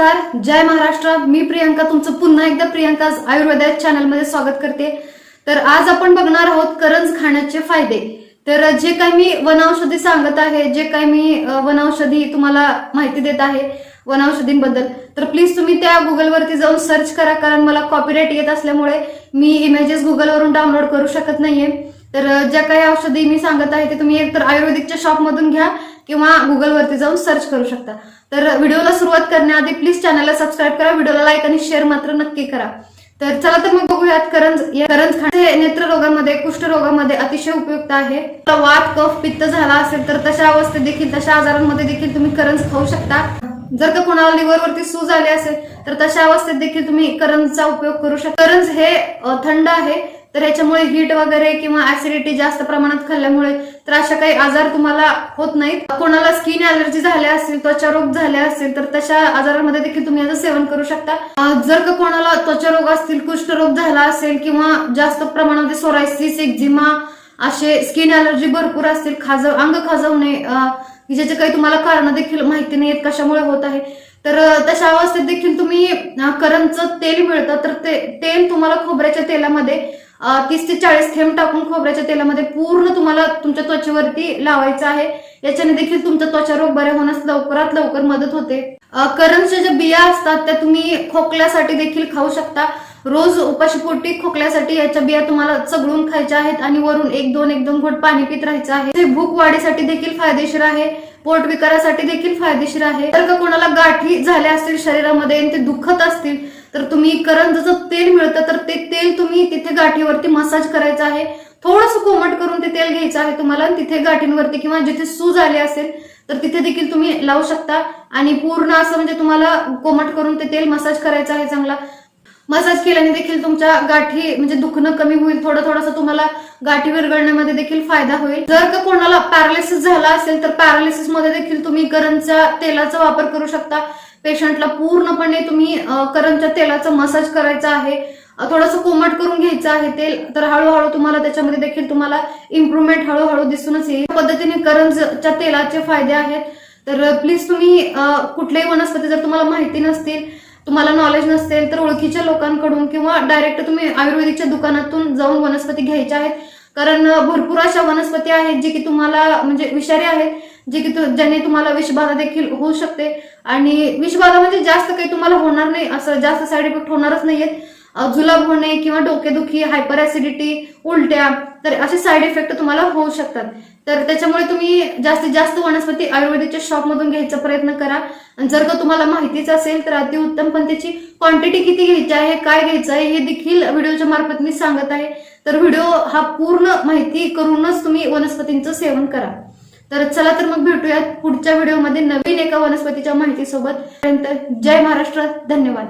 नमस्कार. जय महाराष्ट्र. मी प्रियंका तुमचं पुन्हा एकदा प्रियंका आयुर्वेदा चॅनलमध्ये स्वागत करते. तर आज आपण बघणार आहोत करंज खाण्याचे फायदे. तर जे काही मी वनौषधी सांगत आहे जे काही मी वनौषधी तुम्हाला माहिती देत आहे वनौषधींबद्दल तर प्लीज तुम्ही त्या गुगलवरती जाऊन सर्च करा कारण मला कॉपीराईट येत असल्यामुळे मी इमेजेस गुगलवरून डाउनलोड करू शकत नाहीये. तर ज्या काही औषधी मी सांगत आहे ते तुम्ही एकतर आयुर्वेदिकच्या शॉपमधून घ्या किंवा गुगलवरती जाऊन सर्च करू शकता. तर व्हिडिओला सुरुवात करण्याआधी प्लीज चॅनलला सबस्क्राईब करा व्हिडिओला लाईक आणि शेअर मात्र नक्की करा. तर चला तर मग बघूयात करंज या करंज खाणे हे नेत्ररोगामध्ये कुष्ठरोगामध्ये अतिशय उपयुक्त आहे. वात कफ पित्त झाला असेल तर तशा अवस्थेत देखील तशा आजारांमध्ये देखील तुम्ही करंज खाऊ शकता. जर का कोणाला लिव्हरवरती सूज आली असेल तर तशा अवस्थेत देखील तुम्ही करंजचा उपयोग करू शकता. करंज हे थंड आहे. तर याच्यामुळे हीट वगैरे किंवा ऍसिडिटी जास्त प्रमाणात खाल्ल्यामुळे तर अशा काही आजार तुम्हाला होत नाहीत. कोणाला स्किन अलर्जी झाल्या असतील त्वचारोग झाले असतील तर तशा आजारामध्ये देखील तुम्ही याचं सेवन करू शकता. जर का कोणाला त्वचारोग असतील कुष्ठरोग झाला असेल किंवा जास्त प्रमाणामध्ये सोरायसिस एक्झिमा असे स्किन अलर्जी भरपूर असतील खाजव अंग खाजवणे ज्याचे काही तुम्हाला कारण देखील माहिती नाहीत कशामुळे होत आहे. तर तशा अवस्थेत देखील तुम्ही अं, करंजचं तेल मिळतं. तर ते तेल तुम्हाला खोबऱ्याच्या तेलामध्ये तीस ते चाळीस थेंब टाकून खोबऱ्याच्या तेलामध्ये पूर्ण तुम्हाला तुमच्या त्वचेवरती लावायचं आहे. याच्याने देखील तुमचा त्वचा रोग बरे होण्यास लवकरात लवकर मदत होते. अं, करंजच्या ज्या बिया असतात त्या तुम्ही खोकल्यासाठी देखील खाऊ शकता. रोज उपाशीपोटी खोकल्यासाठी याच्या बिया तुम्हाला चगळून खायच्या आहेत आणि वरून एक दोन एक दोन घोट पाणी पित राहायचं आहे. ते भूक वाढीसाठी देखील फायदेशीर आहे पोट विकारासाठी देखील फायदेशीर आहे. तर का कोणाला गाठी झाल्या असतील शरीरामध्ये ते दुखत असतील तर तुम्ही करंजचं तेल मिळतं तर ते तेल तुम्ही तिथे गाठीवरती मसाज करायचं आहे. थोडंसं कोमट करून ते तेल घ्यायचं आहे तुम्हाला तिथे गाठींवरती किंवा जिथे सूज आली असेल तर तिथे देखील तुम्ही लावू शकता. आणि पूर्ण असं म्हणजे तुम्हाला कोमट करून ते तेल मसाज करायचं आहे चांगला. मसाज केल्याने देखील तुमच्या गाठी म्हणजे दुखणं कमी होईल थोडं थोडंसं तुम्हाला गाठी विरघळण्यामध्ये देखील फायदा होईल. जर का कोणाला पॅरालिसिस झाला असेल तर पॅरालिसिसमध्ये देखील तुम्ही करंजच्या तेलाचा वापर करू शकता. पेशंटला पूर्णपणे तुम्ही अं, करंजच्या तेलाचा मसाज करायचा आहे. थोडंसं कोमट करून घ्यायचं आहे तेल तर हळूहळू तुम्हाला त्याच्यामध्ये देखील तुम्हाला इम्प्रुव्हमेंट हळूहळू दिसूनच येईल. या पद्धतीने करंजच्या तेलाचे फायदे आहेत. तर प्लीज तुम्ही कुठल्याही वनस्पती जर तुम्हाला माहिती नसतील तुम्हाला नॉलेज नसेल तर ओळखीच्या लोकांकडून किंवा डायरेक्ट तुम्ही आयुर्वेदिकच्या दुकानातून जाऊन वनस्पती घ्यायच्या आहेत. कारण भरपूर अशा वनस्पती आहेत जे की तुम्हाला म्हणजे विषारी आहेत जे की ज्याने तुम्हाला विषबाधा देखील होऊ शकते. आणि विषबाधा म्हणजे जास्त काही तुम्हाला होणार नाही असं जास्त साईड इफेक्ट होणारच नाहीयेत. जुलाब होणे किंवा डोकेदुखी हायपर ऍसिडिटी उलट्या तर असे साईड इफेक्ट तुम्हाला होऊ शकतात. तर त्याच्यामुळे तुम्ही जास्तीत जास्त वनस्पती आयुर्वेदिकच्या शॉपमधून घ्यायचा प्रयत्न करा. आणि जर का तुम्हाला माहितीच असेल तर अतिउत्तम पण त्याची क्वांटिटी किती घ्यायची आहे काय घ्यायचं आहे हे देखील व्हिडिओच्या मार्फत मी सांगत आहे. तर व्हिडिओ हा पूर्ण माहिती करूनच तुम्ही वनस्पतींचं सेवन करा. तर चला तर मग भेटूयात पुढच्या व्हिडिओमध्ये नवीन एका वनस्पतीच्या माहितीसोबत. पर्यंत जय महाराष्ट्र धन्यवाद.